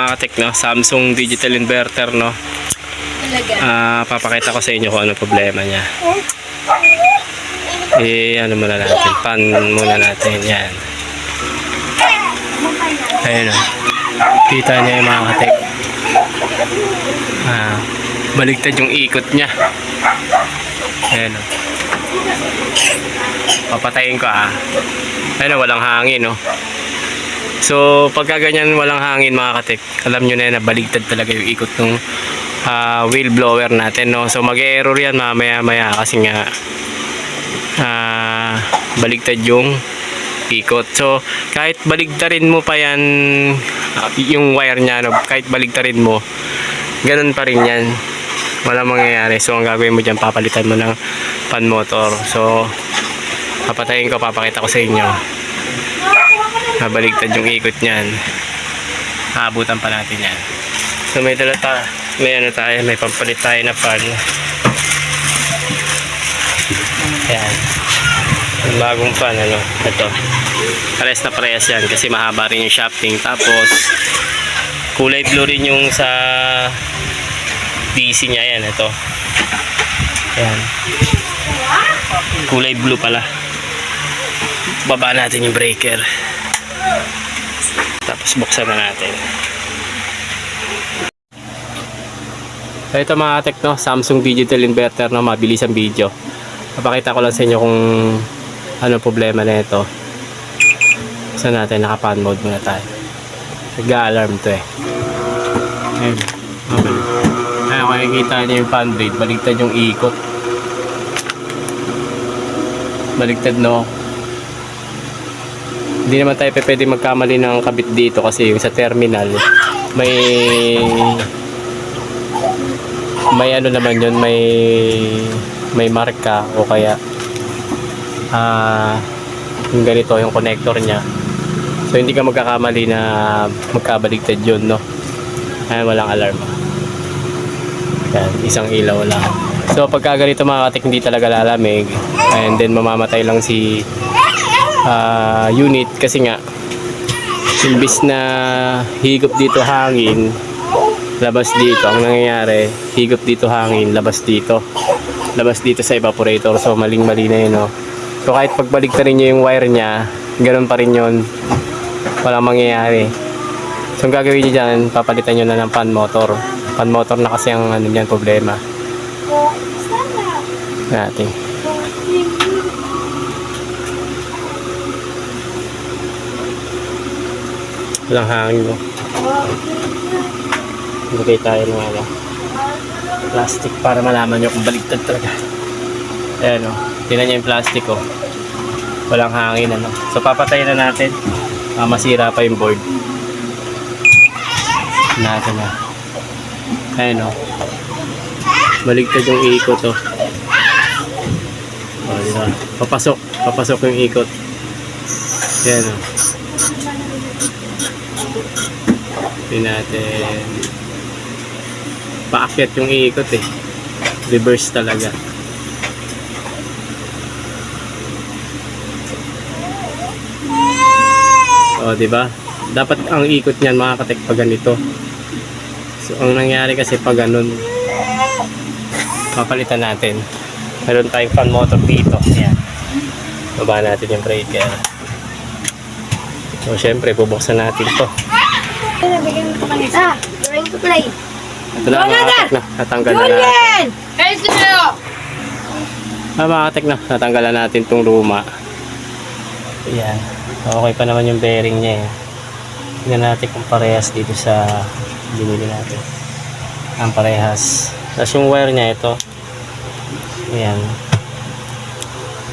Mga katek, no? Samsung digital inverter, no? Ah, papakita ko sa inyo kung ano problema niya. Eh, ano muna natin, pan muna natin, yan. Ayun o. Kita niya yung mga katek. Ah, baligtad yung ikot niya. Ayun o. Papatayin ko ah. Ayun o, walang hangin no. So, pagka ganyan walang hangin mga katek, alam nyo na yan na baligtad talaga yung ikot ng ah, wheel blower natin, no? So, mag-error yan mamaya-maya kasi nga ah, baligtad yung ikot. So, kahit baligtarin mo pa yan, ah, yung wire niya, no? kahit baligtarin mo, ganun pa rin yan. Wala mangyayari. So, ang gagawin mo dyan, papalitan mo ng pan motor. So, papatayin ko, papakita ko sa inyo. Nabaligtad yung ikot niyan. Aabutan pa natin yan. So may dala ta, may ano tayo, may pampalit tayo na fan. Yan. Yung bagong fan, ano, ito. Pares na parehas yan kasi mahaba rin yung shafting. Tapos, kulay blue rin yung sa DC niya yan, ito. Yan. Kulay blue pala. Baba natin yung breaker. Tapos buksan na natin. So ito mga tekno, Samsung Digital Inverter no, mabilis ang video. Papakita ko lang sa inyo kung ano problema na ito. Saan natin, naka-pan mode muna tayo. Nag-alarm to eh. Ayun, mabalik. Ayun, kung nakikita niyo yung fan blade, baligtad yung ikot. Baligtad no, hindi naman tayo pwede magkamali ng kabit dito kasi yung sa terminal may may ano naman yun may may marka o kaya ah yung ganito yung connector niya. So hindi ka magkakamali na magkabaligtad yun no? Ay walang alarm. Yan isang ilaw lang. So pagka ganito mga katik hindi talaga lalamig. And then mamamatay lang si ah, unit kasi nga imbis na higop dito hangin labas dito. Ang nangyayari higop dito hangin labas dito. Labas dito sa evaporator. So maling mali na yun no? so kahit pagbalik na rin nyo yung wire nya ganun pa rin yun. Walang mangyayari. So ang gagawin nyo dyan papalitan nyo na ng pan motor. Pan motor na kasi ang ano dyan problema. Natin walang hangin mo Lagay tayo ng ano, plastic para malaman nyo kung baligtad talaga. Ayan o, tinan nyo yung plastic o. Walang hangin ano. So papatayin na natin. Ah, masira pa yung board. Natin na. Ayan o. Baligtad yung ikot o. O, diba? Papasok. Papasok yung ikot. Ayan o. Tingnan natin paakyat yung iikot eh. Reverse talaga. O, di ba? Dapat ang ikot niyan makakatek pag ganito. So, ang nangyari kasi pag ganun, papalitan natin. Meron tayong fan motor dito. Ayan. Baba natin yung breaker. So, syempre, bubuksan natin to. Ah, going to play. Ito na, mga katek na. Natanggal na natin. Ah, mga katek na, natanggalan natin tong luma. Ayan. Okay pa naman yung bearing niya eh. Tingnan natin kung parehas dito sa binili natin. Ang parehas. Tapos yung wire niya ito. Ayan.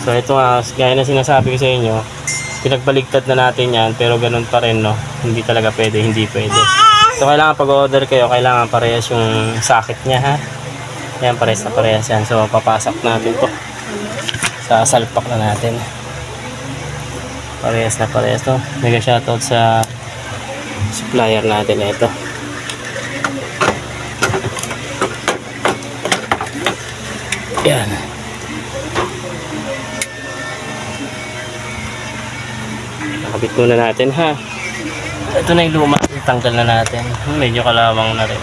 So ito nga, gaya na sinasabi ko sa inyo, pinagbaligtad na natin yan, pero ganun pa rin, no? Hindi talaga pwede, hindi pwede. So kailangan pag-order kayo, kailangan parehas yung socket niya, ha? Yan, parehas na parehas yan. So papasok natin to sa salpak na natin. Parehas na parehas to. Mega shoutout sa supplier natin na ito. Yan. Nakabit muna natin ha. Ito na yung luma. Itanggal na natin. Medyo kalawang na rin.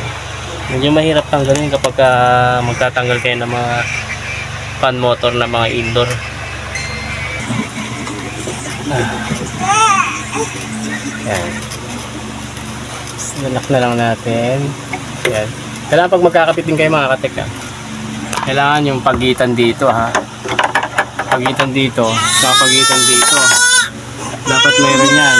Medyo mahirap tanggalin kapag ah, magtatanggal kayo ng mga fan motor na mga indoor. Ah. Yan. Nanak na lang natin. Yan. Kailangan pag magkakapit din kayo mga katek ah. Kailangan yung pagitan dito ha. Pagitan dito, sa pagitan dito. Dapat yan.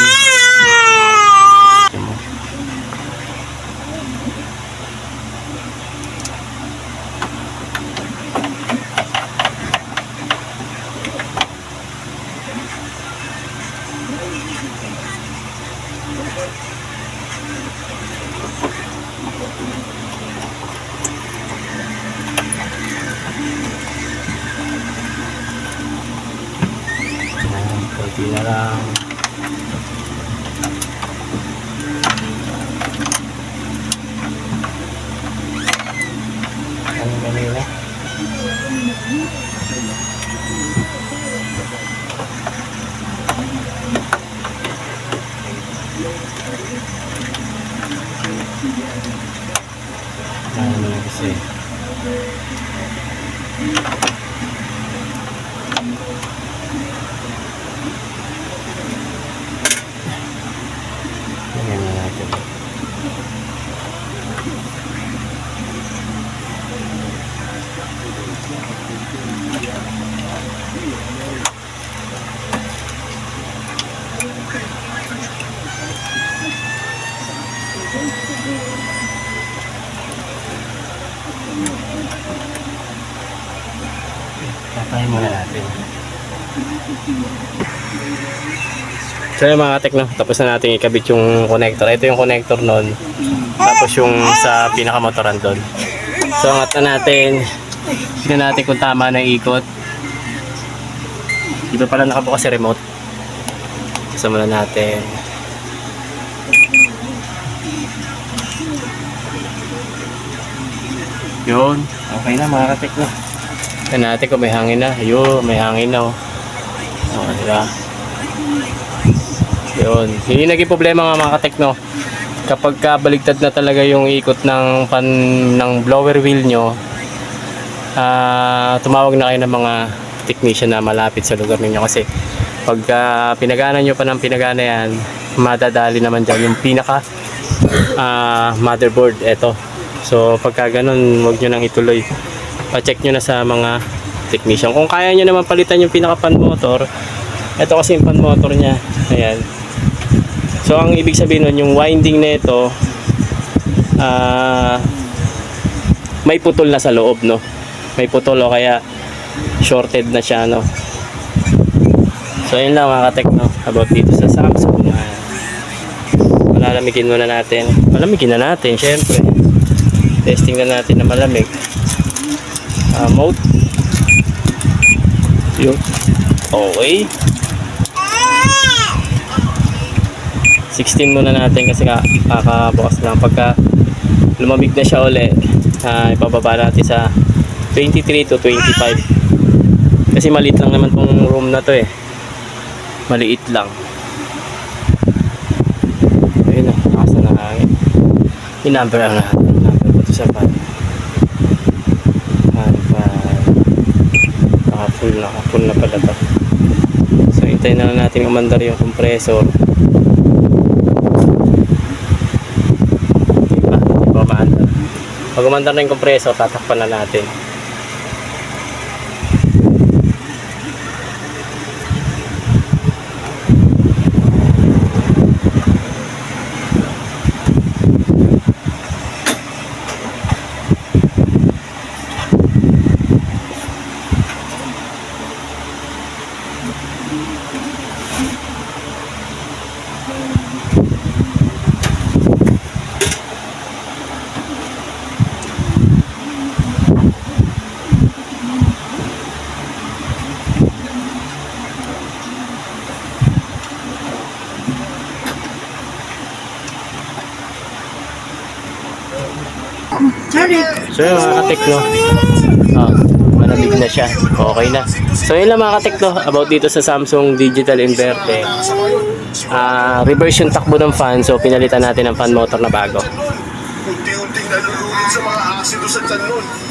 Yan, konti na lang. Ano kanina? Ano So yung mga tekno, tapos na natin ikabit yung connector. Ito yung connector nun. Tapos yung sa pinakamotoran doon. So angat na natin. Tignan natin kung tama na ikot. Dito pala nakabukas si remote. Kasama na natin. Yun. Okay na mga katekno. Tignan natin kung may hangin na. Ayun, may hangin na oh. Oh, diba? Yun. Yun yung naging problema nga mga katekno. Kapag ka baligtad na talaga yung ikot ng pan ng blower wheel nyo, ah tumawag na kayo ng mga technician na malapit sa lugar ninyo kasi pag ah, pinagana nyo pa ng pinagana yan, madadali naman dyan yung pinaka ah, motherboard. Eto. So pagka ganun, wag nyo nang ituloy. Pa-check nyo na sa mga technician. Kung kaya nyo naman palitan yung pinaka pan motor, ito kasi yung pan motor niya. Ayan. So ang ibig sabihin nun, yung winding na ito ah may putol na sa loob, no? May putol o kaya shorted na siya, no? So yun lang mga katek, no? About dito sa Samsung. Ayan. Malalamigin muna natin. Malamigin na natin, syempre. Testing na natin na malamig. Ah, mode. Yun. Okay. 16 muna natin kasi ka- kakabukas lang pagka lumamig na siya uli ah, ipababa natin sa 23 to 25 kasi maliit lang naman tong room na to eh maliit lang ayun na nakasa na hangin yung number ang natin number ko to sa pan pan naka full naka full na pala to so hintayin na lang natin umandar yung compressor Diba? Diba maandar? Pag umandar na yung kompreso, tatakpan na natin. So yun mga katekno. Ah, malamig na siya. Okay na. So yun lang mga katekno about dito sa Samsung Digital Inverte. Ah, reverse yung takbo ng fan so pinalitan natin ng fan motor na bago. Unti-unting nalulunod sa mga asido sa tiyan nun.